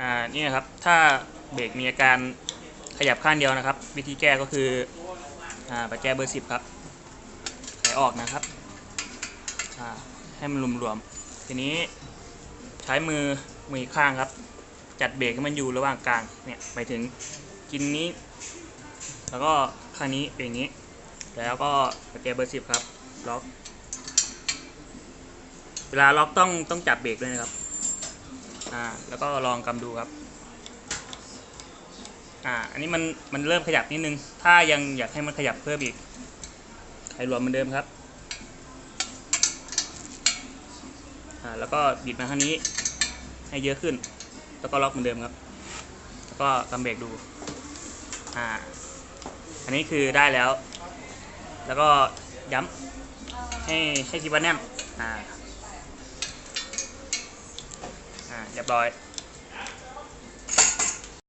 อ่านี่นะครับ ถ้าเบรกมีอาการขยับข้างเดียวนะครับ วิธีแก้ก็คืออ่าประแจเบอร์สิบครับไขออกนะครับอ่าให้มันหลวมๆทีนี้ใช้มือมือข้างครับ จัดเบรกให้มันอยู่ระหว่างกลางเนี่ยไปถึงกินนี้ แล้วก็ข้างนี้เป็นอย่างนี้ แล้วก็ประแจเบอร์สิบครับล็อกเวลาล็อกต้องต้องจับเบรกด้วยนะครับ อ่าแล้วก็ลองกำดูครับอ่าอันนี้มันมันเริ่มขยับนิดนึง ถ้ายังอยากให้มันขยับเพิ่มอีกไขรวมเหมือนเดิมครับอ่าแล้วก็บิดมาข้างนี้ให้เยอะขึ้น แล้วก็ล็อกเหมือนเดิมครับ แล้วก็กำเบรกดูอ่าอันนี้คือได้แล้ว แล้วก็ย้ำให้ให้คิดว่าแน่นอ่าอ่า เรียบร้อย